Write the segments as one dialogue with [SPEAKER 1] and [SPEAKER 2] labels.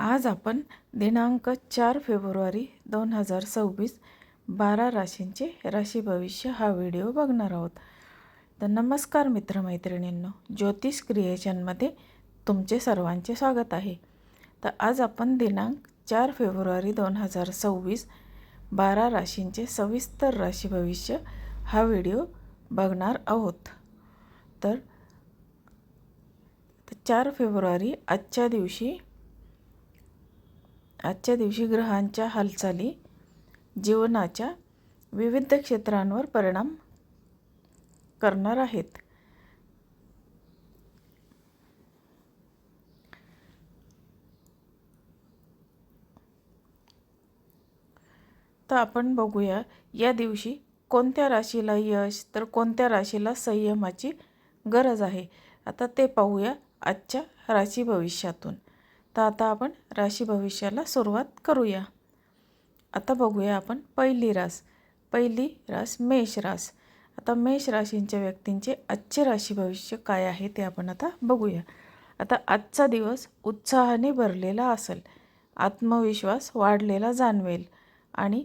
[SPEAKER 1] आज आपण दिनांक चार फेब्रुवारी दोन हजार सव्वीस बारा राशींचे राशी भविष्य हा व्हिडिओ बघणार आहोत. तर नमस्कार मित्रमैत्रिणींनो ज्योतिष क्रिएशनमध्ये तुमचे सर्वांचे स्वागत आहे. तर आज आपण दिनांक चार फेब्रुवारी दोन हजार सव्वीस बारा राशींचे सविस्तर राशी भविष्य हा व्हिडिओ बघणार आहोत. तर चार फेब्रुवारी आजच्या दिवशी आजच्या दिवशी ग्रहांच्या हालचाली जीवनाच्या विविध क्षेत्रांवर परिणाम करणार आहेत. तर आपण बघूया या दिवशी कोणत्या राशीला यश तर कोणत्या राशीला संयमाची गरज आहे? आता ते पाहूया आजच्या राशी भविष्यातून. तर आता आपण राशी भविष्याला सुरुवात करूया. आता बघूया आपण पहिली रास. पहिली रास मेष रास. आता मेष राशींच्या व्यक्तींचे आजचे राशी भविष्य काय आहे ते आपण आता बघूया. आता आजचा दिवस उत्साहाने भरलेला असेल. आत्मविश्वास वाढलेला जाणवेल आणि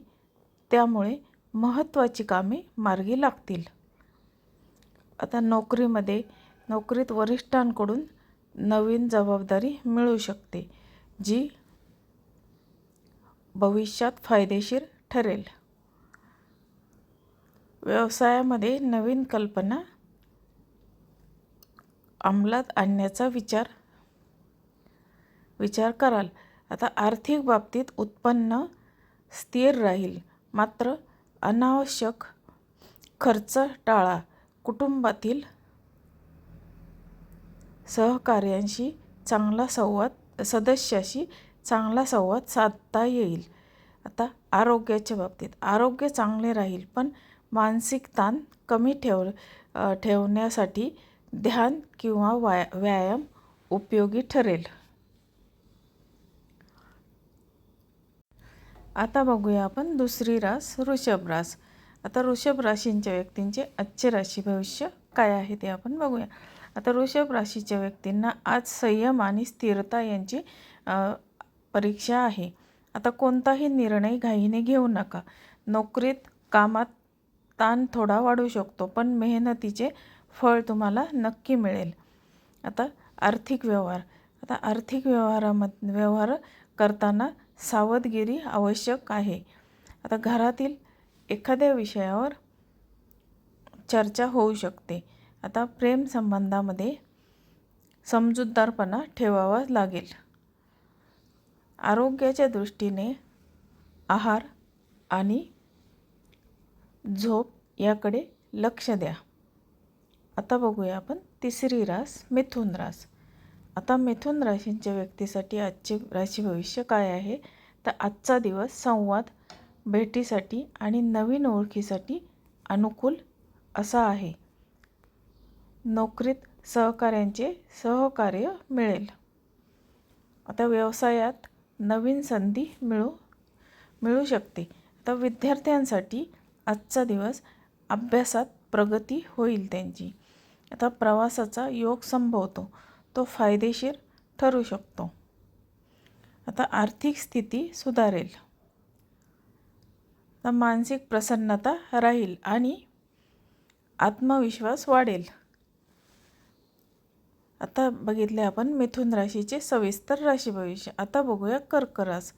[SPEAKER 1] त्यामुळे महत्त्वाची कामे मार्गी लागतील. आता नोकरीमध्ये नोकरीत वरिष्ठांकडून नवीन जबाबदारी मिळू शकते जी भविष्यात फायदेशीर ठरेल. व्यवसायामध्ये नवीन कल्पना अंमलात आणण्याचा विचार विचार कराल. आता आर्थिक बाबतीत उत्पन्न स्थिर राहील मात्र अनावश्यक खर्च टाळा. कुटुंबातील सहकार्यांशी चांगला संवाद सदस्याशी चांगला संवाद साधता येईल. आता आरोग्याच्या बाबतीत. आरोग्य चांगले राहील पण मानसिक ताण कमी ठेव ठेवण्यासाठी ध्यान किंवा वाय व्यायाम उपयोगी ठरेल. आता बघूया आपण दुसरी रास वृषभ रास. आता वृषभ राशींच्या व्यक्तींचे आजचे राशी भविष्य काय आहे ते आपण बघूया. आता वृषभ राशीच्या व्यक्तींना आज संयम आणि स्थिरता यांची परीक्षा आहे. आता कोणताही निर्णय घाईने घेऊ नका. नोकरीत कामात ताण थोडा वाढू शकतो पण मेहनतीचे फळ तुम्हाला नक्की मिळेल. आता आर्थिक व्यवहार. आता आर्थिक व्यवहारामध व्यवहार करताना सावधगिरी आवश्यक आहे. आता घरातील एखाद्या विषयावर चर्चा होऊ शकते. आता प्रेमसंबंधामध्ये समजूतदारपणा ठेवावा लागेल. आरोग्याच्या दृष्टीने आहार आणि झोप याकडे लक्ष द्या. आता बघूया आपण तिसरी रास मिथुन रास. आता मिथुन राशींच्या व्यक्तीसाठी आजचे राशी भविष्य काय आहे? तर आजचा दिवस संवाद भेटीसाठी आणि नवीन ओळखीसाठी अनुकूल असा आहे. नोकरीत सहकाऱ्यांचे सहकार्य मिळेल. आता व्यवसायात नवीन संधी मिळू मिळू शकते. आता विद्यार्थ्यांसाठी आजचा दिवस अभ्यासात प्रगती होईल त्यांची. आता प्रवासाचा योग संभवतो तो फायदेशीर ठरू शकतो. आता आर्थिक स्थिती सुधारेल. आता मानसिक प्रसन्नता राहील आणि आत्मविश्वास वाढेल. आता बघितले आपण मिथुन राशीचे सविस्तर राशी भविष्य. आता बघूया कर्क रास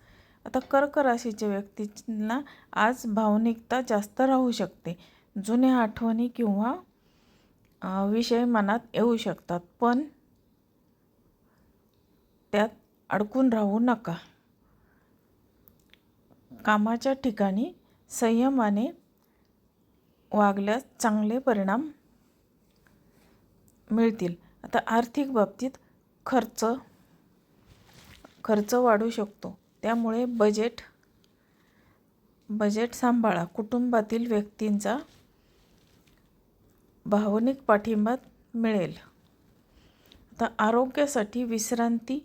[SPEAKER 1] आता कर्क राशीच्या व्यक्तींना आज भावनिकता जास्त राहू शकते. जुन्या आठवणी किंवा विषय मनात येऊ शकतात पण त्यात अडकून राहू नका. कामाच्या ठिकाणी संयमाने वागल्यास चांगले परिणाम मिळतील. आता आर्थिक बाबतीत खर्च खर्च वाढू शकतो. त्यामुळे बजेट बजेट सांभाळा. कुटुंबातील व्यक्तींचा भावनिक पाठिंबा मिळेल. आता आरोग्यासाठी विश्रांती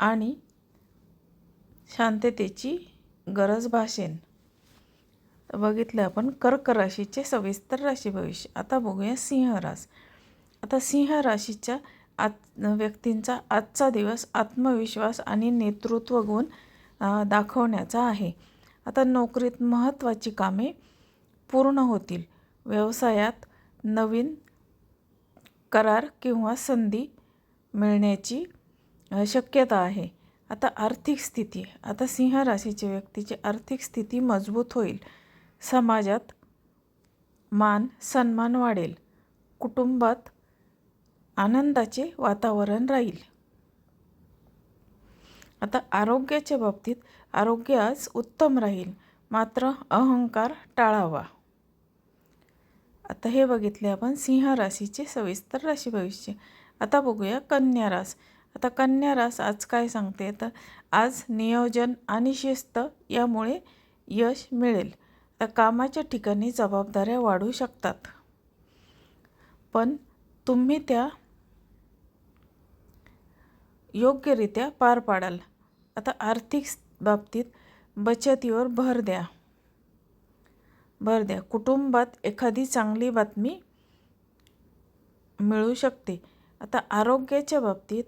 [SPEAKER 1] आणि शांततेची गरज भासेन. बघितलं आपण कर्क राशीचे सविस्तर राशी भविष्य आता बघूया सिंह रास आता सिंह राशीच्या आज व्यक्तींचा आजचा दिवस आत्मविश्वास आणि नेतृत्व गुण दाखवण्याचा आहे. आता नोकरीत महत्त्वाची कामे पूर्ण होतील. व्यवसायात नवीन करार किंवा संधी मिळण्याची शक्यता आहे. आता आर्थिक स्थिती आता सिंह राशीच्या व्यक्तीची आर्थिक स्थिती मजबूत होईल. समाजात मान सन्मान वाढेल. कुटुंबात आनंदाचे वातावरण राहील. आता आरोग्याच्या बाबतीत आरोग्य आज उत्तम राहील. मात्र अहंकार टाळावा. आता हे बघितले आपण सिंह राशीचे सविस्तर राशी भविष्य. आता बघूया कन्या रास. आता कन्या रास आज काय सांगते? तर आज नियोजन आणि शिस्त यामुळे यश मिळेल. तर कामाच्या ठिकाणी जबाबदाऱ्या वाढू शकतात. पण तुम्ही त्या योग्यरित्या पार पाडाल. आता आर्थिक बाबतीत बचतीवर भर द्या. भर द्या. कुटुंबात एखादी चांगली बातमी मिळू शकते. आता आरोग्याच्या बाबतीत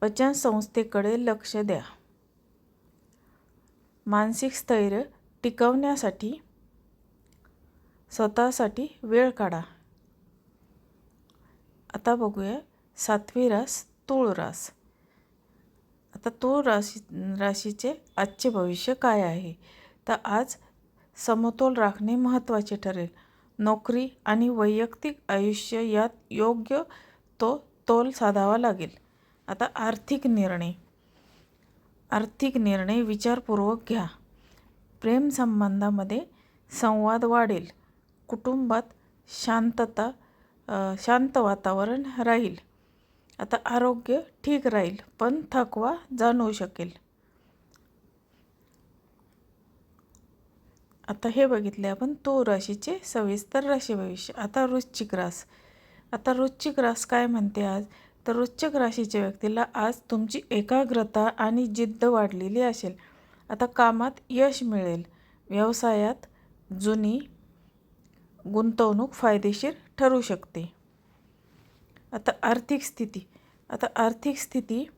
[SPEAKER 1] पचनसंस्थेकडे लक्ष द्या. मानसिक स्थैर्य टिकवण्यासाठी स्वतःसाठी वेळ काढा. आता बघूया सातवी रास तूळ रास. आता तूळ राशी राशीचे आजचे भविष्य काय आहे? तर आज समतोल राखणे महत्त्वाचे ठरेल. नोकरी आणि वैयक्तिक आयुष्य यात योग्य तो तोल साधावा लागेल. आता आर्थिक निर्णय. आर्थिक निर्णय विचारपूर्वक घ्या. प्रेमसंबंधामध्ये संवाद वाढेल. कुटुंबात शांतता शांत वातावरण राहील. आता आरोग्य ठीक राहील पण थकवा जाणवू शकेल. आता हे बघितले आपण तो राशीचे सविस्तर राशी भविष्य. आता वृश्चिक रास. आता वृश्चिक रास काय म्हणते आज? तर वृश्चिक राशीच्या व्यक्तीला आज तुमची एकाग्रता आणि जिद्द वाढलेली असेल. आता कामात यश मिळेल. व्यवसायात जुनी गुंतवणूक फायदेशीर ठरू शकते. आता आर्थिक स्थिती. आता आर्थिक स्थिती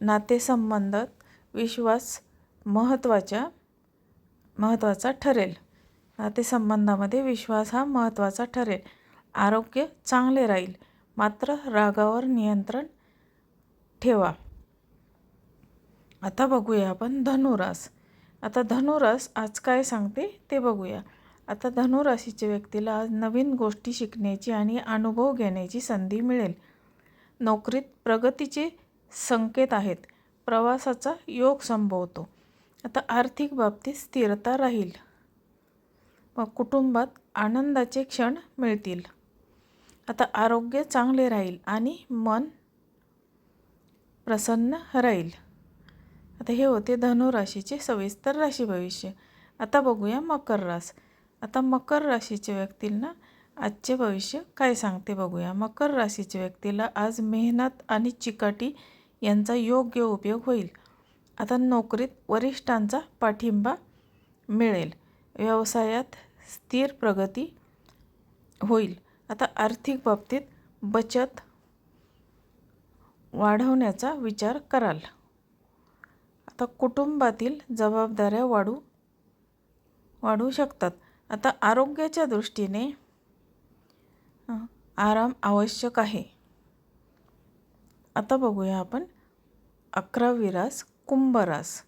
[SPEAKER 1] नातेसंबंधात विश्वास महत्त्वाच्या महत्त्वाचा ठरेल. नातेसंबंधामध्ये विश्वास हा महत्त्वाचा ठरेल. आरोग्य चांगले राहील. मात्र रागावर नियंत्रण ठेवा. आता बघूया आपण धनुरास. आता धनुरास आज काय सांगते ते बघूया. आता धनुराशीच्या व्यक्तीला आज नवीन गोष्टी शिकण्याची आणि अनुभव घेण्याची संधी मिळेल. नोकरीत प्रगतीचे संकेत आहेत. प्रवासाचा योग संभवतो. आता आर्थिक बाबतीत स्थिरता राहील. मग कुटुंबात आनंदाचे क्षण मिळतील. आता आरोग्य चांगले राहील आणि मन प्रसन्न राहील. आता हे होते धनुराशीचे सविस्तर राशी भविष्य. आता बघूया मकर रास. आता मकर राशीच्या व्यक्तींना आजचे भविष्य काय सांगते बघूया. मकर राशीच्या व्यक्तीला आज मेहनत आणि चिकाटी यांचा योग्य उपयोग होईल. आता नोकरीत वरिष्ठांचा पाठिंबा मिळेल. व्यवसायात स्थिर प्रगती होईल. आता आर्थिक बाबतीत बचत वाढवण्याचा विचार कराल. आता कुटुंबातील जबाबदाऱ्या वाढू वाढू शकतात. आता आरोग्याच्या दृष्टीने आराम आवश्यक आहे. आता बघूया आपण अकरावी रास कुंभ रास.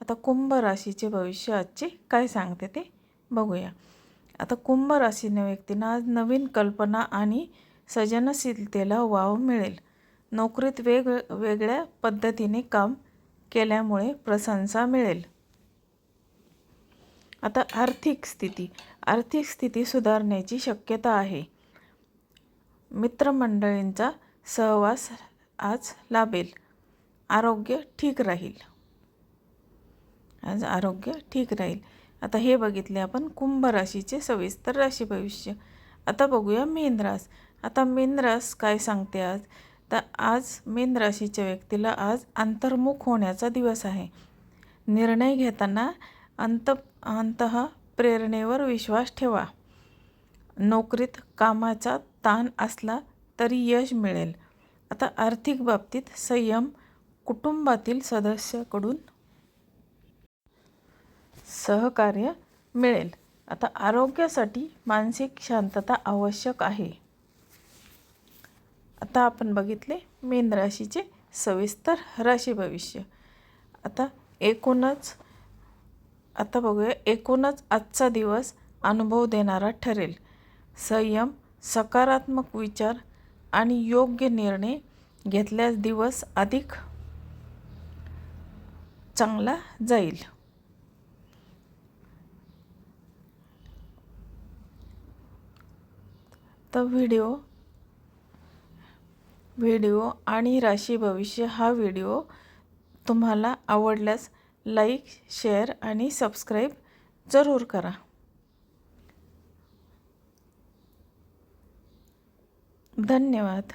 [SPEAKER 1] आता कुंभ राशीचे भविष्य आजचे काय सांगते ते बघूया. आता कुंभ राशीने व्यक्तींना आज नवीन कल्पना आणि सृजनशीलतेला वाव मिळेल. नोकरीत वेग वेगळ्या पद्धतीने काम केल्यामुळे प्रशंसा मिळेल. आता आर्थिक स्थिती. आर्थिक स्थिती सुधारण्याची शक्यता आहे. मित्रमंडळींचा सहवास आज लाभेल. आरोग्य ठीक राहील. आज आरोग्य ठीक राहील. आता हे बघितले आपण कुंभ राशीचे सविस्तर राशी भविष्य. आता बघूया मेन रास. आता मीन रास काय सांगते आज? तर आज मेन राशीच्या व्यक्तीला आज अंतर्मुख होण्याचा दिवस आहे. निर्णय घेताना अंत अंतः प्रेरणेवर विश्वास ठेवा. नोकरीत कामाचा ताण असला तरी यश मिळेल. आता आर्थिक बाबतीत संयम कुटुंबातील सदस्याकडून सहकार्य मिळेल. आता आरोग्यासाठी मानसिक शांतता आवश्यक आहे. आता आपण बघितले मेन राशीचे सविस्तर राशी भविष्य आता एकूणच आता बघूया एकूणच आजचा दिवस अनुभव देणारा ठरेल. संयम सकारात्मक विचार आणि योग्य निर्णय घेतल्यास दिवस अधिक चांगला जाईल. तर व्हिडिओ व्हिडिओ आणि राशी भविष्य हा व्हिडिओ तुम्हाला आवडल्यास लाईक शेअर आणि सबस्क्राईब जरूर करा. धन्यवाद.